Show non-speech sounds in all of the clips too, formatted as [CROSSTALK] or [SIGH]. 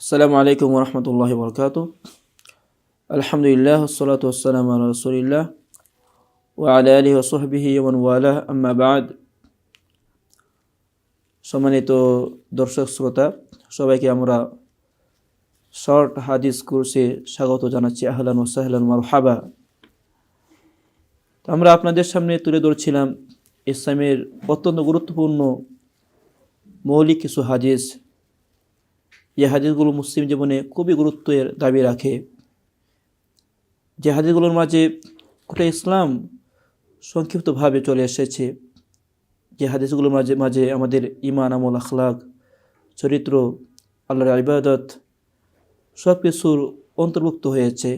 আসসালামু আলাইকুম রহমতুল্লাহ বরকাত আলহামদুলিল্লাহ সালাত ওসালাম রসুলিল্লাহ ও আলা আলী ওসহবিহি ওমন ওয়ালা আম্মাবাদ সম্মানিত দর্শক শ্রোতা, সবাইকে আমরা শর্ট হাদিস কোর্সে স্বাগত জানাচ্ছি। আহলান ওসাহলান মারহাবা। আমরা আপনাদের সামনে তুলে ধরছিলাম ইসলামের অত্যন্ত গুরুত্বপূর্ণ মৌলিক কিছু হাদিস। যে হাদিসগুলো মুসলিম জীবনে খুবই গুরুত্বের দাবি রাখে। যে হাদিসগুলোর মাঝে গোটা ইসলাম সংক্ষিপ্তভাবে চলে এসেছে। যে হাদিসগুলোর মাঝে মাঝে আমাদের ইমান আমল আখলাক চরিত্র, আল্লাহর ইবাদত সব কিছুর অন্তর্ভুক্ত হয়েছে।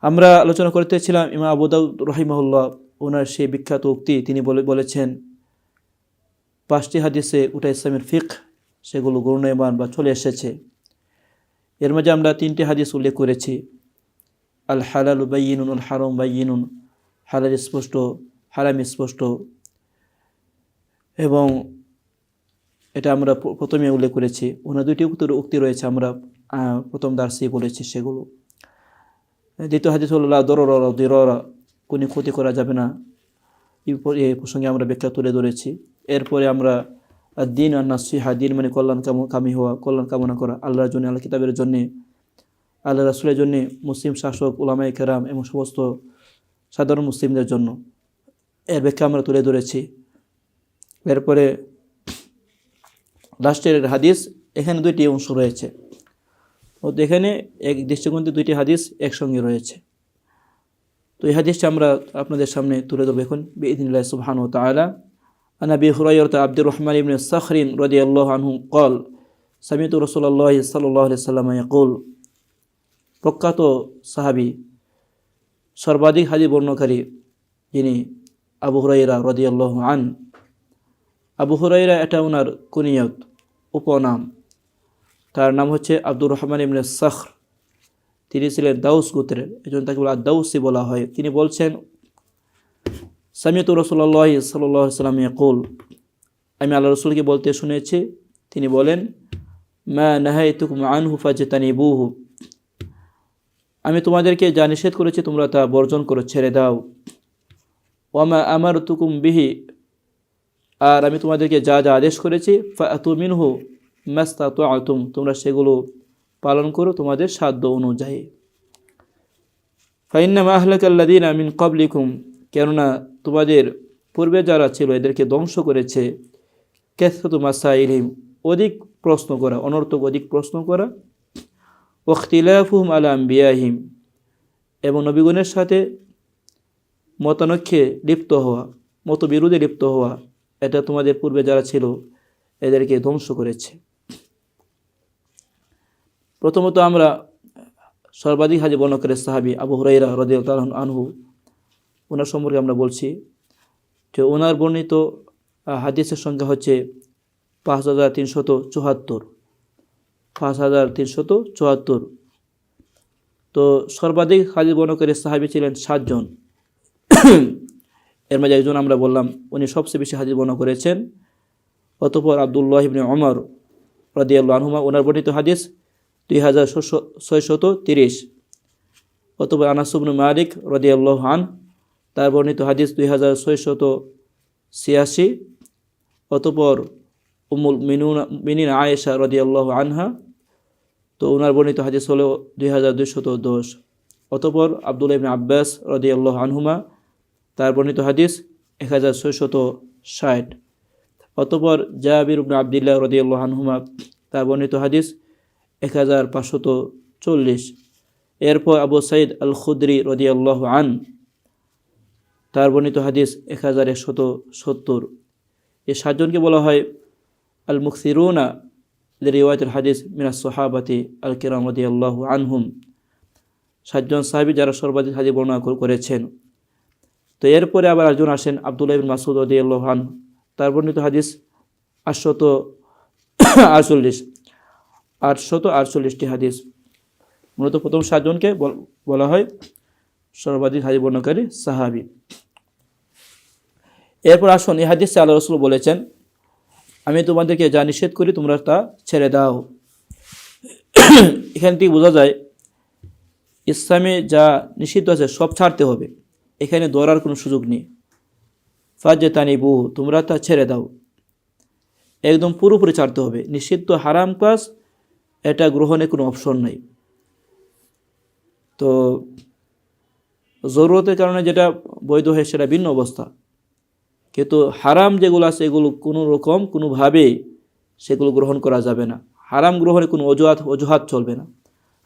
আমরা আলোচনা করতেছিলাম ইমা আবুদাউদ রহিমাহুল্লাহ, ওনার সেই বিখ্যাত উক্তি, তিনি বলে, বলেছেন, পাঁচটি হাদিসে উটা ইসলামের ফিক সেগুলো গৌরণয়মান বা চলে এসেছে। এর মাঝে আমরা তিনটি হাদিস উল্লেখ করেছি। আল হালাল বাইনুন আল হারম বাইনুন হালাল স্পষ্ট, হারাম স্পষ্ট। এবং এটা আমরা প্রথমে উল্লেখ করেছি। ওনার দুইটি উত্তর, উক্তি রয়েছে আমরা প্রথম দার্সি বলেছি সেগুলো। দ্বিতীয় হাদিস হল দরর দিররা, কোনো ক্ষতি করা যাবে না। এই প্রসঙ্গে আমরা ব্যাখ্যা তুলে ধরেছি। এরপরে আমরা দিন আর নাসিহা, দিন মানে কল্যাণ কাম, কামি হওয়া, কল্যাণ কামনা করা, আল্লাহর জন্য আল্লাহ কিতাবের জন্যে আল্লাহ রাসুলের জন্যে, মুসলিম শাসক উলামাই কেরাম এবং সমস্ত সাধারণ মুসলিমদের জন্য। এর ব্যাখ্যা আমরা তুলে ধরেছি। এরপরে লাস্টের হাদিস, এখানে দুইটি অংশ রয়েছে। ও এখানে এক দৃষ্টিকোণতে দুইটি হাদিস একসঙ্গে রয়েছে। তো এই হাদিসটা আমরা আপনাদের সামনে তুলে ধরবো এখন বিদিনিল্লাহ সুবহান ও তালা عن أبي هريرة عبد الرحمن بن الصخر رضي الله عنه قال سمعت رسول الله صلى الله عليه وسلم يقول প্রখ্যাত সাহাবি সর্বাধিক হাদি বর্ণকারী যিনি আবু হুরাইরা রদিয়াল্লাহ আন আবু হুরাইরা এটা ওনার কুনিয়ত উপনাম তার নাম হচ্ছে আব্দুর রহমান ইমনে সখর তিনি ছিলেন দাউস গোত্রের এজন্য তাকে বলা দাউসি বলা হয় তিনি বলছেন সামিয়ত রসুল্লাহ সাল্লাহ সাল্লাম ইয়াকুল। আমি আল্লাহ রসুলকে বলতে শুনেছি, তিনি বলেন, মা নাহাই তুকুম আনহু ফাজেতানি বুহু আমি তোমাদেরকে যা নিষেধ করেছি তোমরা তা বর্জন করো ছেড়ে দাও। ওয়ামা আমার তুকুম বিহি। আর আমি তোমাদেরকে যা যা আদেশ করেছি ফাতু মিনহু মাস্তা তো আতুম তোমরা সেগুলো পালন করো তোমাদের সাধ্য অনুযায়ী। ফাইন্নামা আহলাকাল্লাদিন আমিন কবলিকুম কেননা তোমাদের পূর্বে যারা ছিল এদেরকে ধ্বংস করেছে কেসত মাসাইলিম অধিক প্রশ্ন করা, অনর্থক অধিক প্রশ্ন করা। ওখতিলাফুম আলাম বিয়াহিম এবং নবীগণের সাথে মতানক্ষে লিপ্ত হওয়া, মতবিরোধে লিপ্ত হওয়া, এটা তোমাদের পূর্বে যারা ছিল এদেরকে ধ্বংস করেছে। প্রথমত আমরা সর্বাধিক হাজি বর্ণকারের সাহাবি আবু হুরাইরা রদিয়াল আনহু ওনার সম্পর্কে আমরা বলছি। যে ওনার বর্ণিত হাদিসের সংখ্যা হচ্ছে পাঁচ হাজার তিনশত চুয়াত্তর। পাঁচ হাজার তিনশত চুয়াত্তর। তো সর্বাধিক হাদিস বর্ণকারী সাহাবি ছিলেন সাতজন। এর মাঝে একজন আমরা বললাম, উনি সবচেয়ে বেশি হাদিস বর্ণনা করেছেন। অতপর আবদুল্লাহ ইবনে অমর রদিয়াল্লাহ আনহুমা, ওনার বর্ণিত হাদিস দুই হাজার ছয়শত তিরিশ। অতপর আনাসুবনু মালিক রদিয়াল্লাহ আন তার বর্ণিত হাদিস দুই হাজার ছয়শত ছিয়াশি। অতপর উমুল মিনুন মিনিন আয়েশা রদিয়াল্লাহ আনহা, তো ওনার বর্ণিত হাদিস হলো দুই হাজার দুইশত দশ। অতপর আবদুল ইবনে আব্বাস রদিয়াল্লাহ আনহুমা, তার বর্ণিত হাদিস এক হাজার ছয়শত ষাট। অতপর জাবির ইবনে আবদুল্লাহ রদিয়াল্লাহ আনহুমা, তার বর্ণিত হাদিস এক হাজার পাঁচশত চল্লিশ। এরপর আবু সাইদ আল খুদ্রি রদিয়াল্লাহ আন তার বর্ণিত হাদিস এক হাজার একশত সত্তর এই সাতজনকে বলা হয় আল মুখসিরুনা রিওয়ায়তুল হাদিস মিনা সোহাবাতি আল কিরাম রদি আল্লাহ আনহুম। সাতজন সাহাবি যারা সর্বাধিক হাদিস বর্ণনা করেছেন। তো এরপরে আবার একজন আসেন আবদুল্লাহ বিন মাসুদ রদি আল্লাহ আন তার বর্ণিত হাদিস আটশত আটচল্লিশ। আটশত আটচল্লিশটি হাদিস। মূলত প্রথম সাতজনকে বল- বলা হয় সর্বাধিক হাদিস বর্ণকারী সাহাবি। এরপর আসুন, এই হাদিসে আল্লাহ রসুল বলেছেন, আমি তোমাদেরকে যা নিষেধ করি, তোমরা তা ছেড়ে দাও। এখান থেকে বোঝা যায়, ইসলামে যা নিষিদ্ধ আছে, সব ছাড়তে হবে। এখানে দৌড়ার কোনো সুযোগ নেই। ফাজে তানি বহু তোমরা তা ছেড়ে দাও। একদম পুরোপুরি ছাড়তে হবে। নিষিদ্ধ হারাম কাজ, এটা গ্রহণে কোনো অপশন নেই। তো, জরুরতের কারণে যেটা বৈধ হয়, সেটা ভিন্ন অবস্থা। কিন্তু হারাম যেগুলো আছে, এগুলো কোনো রকম, কোনোভাবে সেগুলো গ্রহণ করা যাবে না। হারাম গ্রহণে কোনো অজুহাত অজুহাত চলবে না।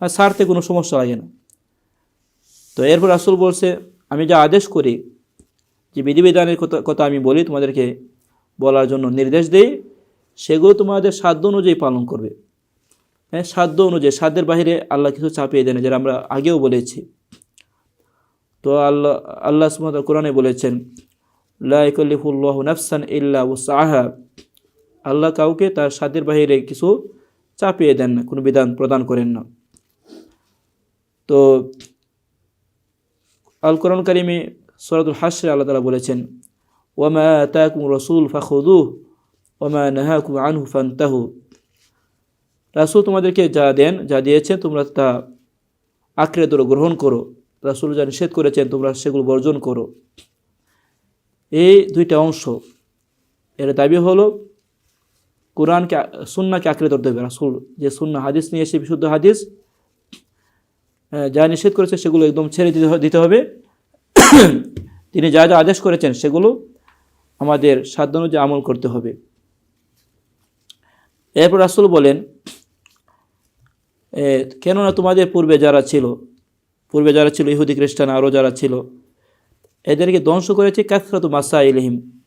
আর ছাড়তে কোনো সমস্যা লাগে না। তো এরপর আসল বলছে, আমি যা আদেশ করি, যে বিধিবিধানের কথা কথা আমি বলি, তোমাদেরকে বলার জন্য নির্দেশ দেই, সেগুলো তোমাদের সাধ্য অনুযায়ী পালন করবে। হ্যাঁ সাধ্য অনুযায়ী, সাধ্যের বাহিরে আল্লাহ কিছু চাপিয়ে দেন যেটা আমরা আগেও বলেছি। তো আল্লাহ আল্লাহ সুমত কোরআনে বলেছেন আল্লাহ কাউকে তার সাধ্যের বাহিরে কিছু চাপিয়ে দেন না, কোনো বিধান প্রদান করেন না। তো আল কোরআন কারিমে সরাদুল হাসরে আল্লাহ তালা বলেছেন ওমা তাকুম রসুল ফাখুদু ওমা নাহাকুম আনহু ফান্তাহু। রাসুল তোমাদেরকে যা দেন, যা দিয়েছেন, তোমরা তা আঁকড়ে ধরো, গ্রহণ করো। রাসুল যা নিষেধ করেছেন, তোমরা সেগুলো বর্জন করো। এই দুইটা অংশ। এর দাবি হলো, কোরআনকে, সুন্নাকে আঁকড়ে ধরতে হবে। রাসুল যে সুন্না, হাদিস নিয়ে এসে বিশুদ্ধ হাদিস যা নিষেধ করেছে সেগুলো একদম ছেড়ে দিতে দিতে হবে। [COUGHS] তিনি যা যা আদেশ করেছেন সেগুলো আমাদের সাধ্য অনুযায়ী আমল করতে হবে। এরপর রাসুল বলেন কেননা তোমাদের পূর্বে যারা ছিল, পূর্বে যারা ছিল ইহুদি, খ্রিস্টান, আরও যারা ছিল এদেরকে ধ্বংস করেছে কাসরাত মাসা ইলহিম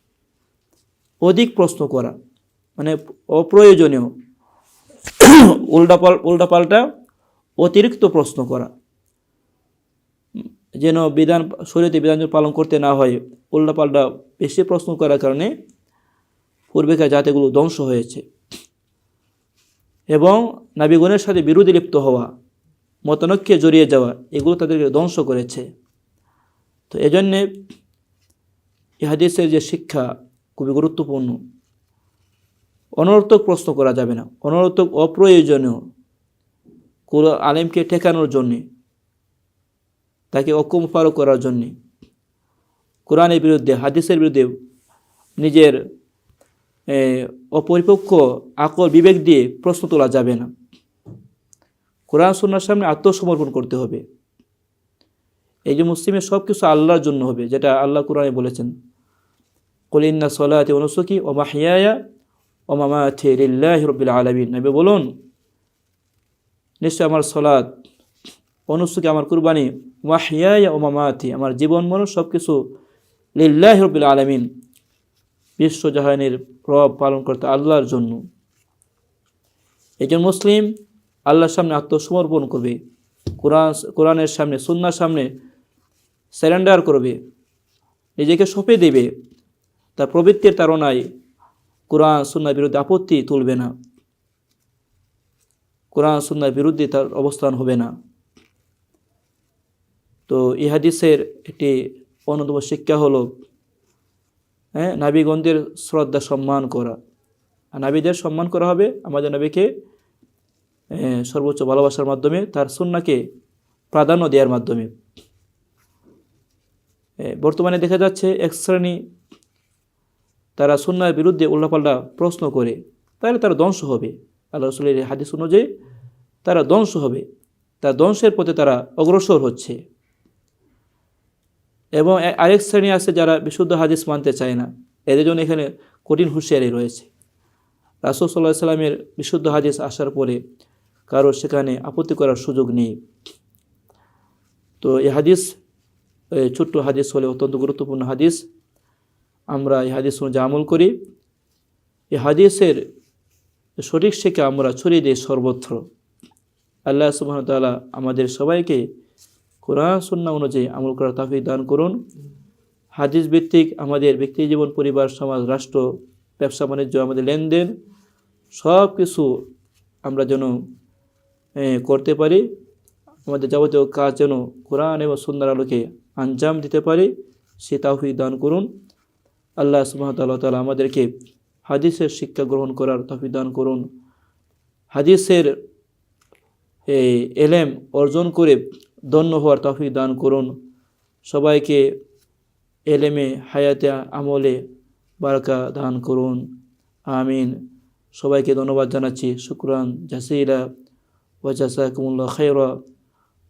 অধিক প্রশ্ন করা মানে অপ্রয়োজনীয়। [COUGHS] উল্টাপাল উল্টাপাল্টা অতিরিক্ত প্রশ্ন করা। যেন বিধান শরীরে বিধান পালন করতে না হয় উল্টাপাল্টা বেশি প্রশ্ন করার কারণে পূর্বেকার জাতিগুলো ধ্বংস হয়েছে। এবং নাবিগুণের সাথে বিরোধী লিপ্ত হওয়া মতানৈক্যে জড়িয়ে যাওয়া, এগুলো তাদেরকে ধ্বংস করেছে। তো এজন্যে ইহাদিসের যে শিক্ষা খুবই গুরুত্বপূর্ণ। অনর্থক প্রশ্ন করা যাবে না। অনর্থক অপ্রয়োজনীয় কোনো আলেমকে ঠেকানোর জন্যে, তাকে অকমফারো করার জন্যে কোরআনের বিরুদ্ধে, হাদিসের বিরুদ্ধে নিজের অপরিপক্ষ আকল, বিবেক দিয়ে প্রশ্ন তোলা যাবে না। কোরআন সন্ন্যার সামনে আত্মসমর্পণ করতে হবে। এই যে মুসলিমের সব কিছু আল্লাহর জন্য হবে, যেটা আল্লাহ কোরআনে বলেছেন কলিন্না সলাতে অনুসুকি ও মাহিয়া ও মামা লিল্লাহ রবিল আলমিন। নবী বলুন, নিশ্চয় আমার সলাদ অনুসুকি আমার কুরবানি মাহিয়া ও মামাথি আমার জীবন মন সব কিছু লিল্লাহ রবিল আলমিন। বিশ্বজাহানের প্রভাব পালন করতে আল্লাহর জন্য। একজন মুসলিম আল্লাহর সামনে আত্মসমর্পণ করবে, কোরআন, কোরআনের সামনে, সুন্নার সামনে স্যারেন্ডার করবে, নিজেকে সঁপে দেবে। তার প্রবৃত্তির তারণায় কোরআন সুন্নার বিরুদ্ধে আপত্তি তুলবে না। কোরআন সুন্নার বিরুদ্ধে তার অবস্থান হবে না। তো ইহাদিসের একটি অন্যতম শিক্ষা হলো হ্যাঁ নাবিগণদের শ্রদ্ধা সম্মান করা। আর নাবিদের সম্মান করা হবে আমাদের নবীকে সর্বোচ্চ ভালোবাসার মাধ্যমে, তার সুন্নাকে প্রাধান্য দেওয়ার মাধ্যমে। বর্তমানে দেখা যাচ্ছে এক শ্রেণি তারা সুন্নার বিরুদ্ধে উল্লাপাল্টা প্রশ্ন করে, তাহলে তারা ধ্বংস হবে। আল্লাহ রসুলের হাদিস অনুযায়ী তারা ধ্বংস হবে তার ধ্বংসের পথে তারা অগ্রসর হচ্ছে। এবং আরেক শ্রেণি আছে যারা বিশুদ্ধ হাদিস মানতে চায় না, এদের জন্য এখানে কঠিন হুঁশিয়ারি রয়েছে। রাসুল সাল্লাহ সাল্লামের বিশুদ্ধ হাদিস আসার পরে কারও সেখানে আপত্তি করার সুযোগ নেই। তো এই হাদিস ছোট্ট হাদিস হলে অত্যন্ত গুরুত্বপূর্ণ হাদিস। আমরা এই হাদিস অনুযায়ী আমল করি, এই হাদিসের সঠিক শিক্ষা আমরা ছড়িয়ে দিই সর্বত্র। আল্লাহ সুবাহতাল্লাহ আমাদের সবাইকে কোরআন সন্না অনুযায়ী আমল করার তাফিক দান করুন। হাদিস ভিত্তিক আমাদের ব্যক্তি জীবন, পরিবার, সমাজ, রাষ্ট্র, ব্যবসা, বাণিজ্য, আমাদের লেনদেন সব কিছু আমরা যেন করতে পারি। আমাদের যাবতীয় কাজ যেন কোরআন এবং সুন্দর আলোকে আঞ্জাম দিতে পারি, সে তাফিক দান করুন। আল্লাহ সুবাহতাল্লাহ তালা আমাদেরকে হাদিসের শিক্ষা গ্রহণ করার তফিক দান করুন। হাদিসের এলেম অর্জন করে ধন্য হওয়ার তফিক দান করুন। সবাইকে এলেমে, হায়াতে, আমলে বারকা দান করুন। আমিন। সবাইকে ধন্যবাদ জানাচ্ছি। শুক্রান জাসিলা ওয়াজাসাকুমুল্লাহ খাইরা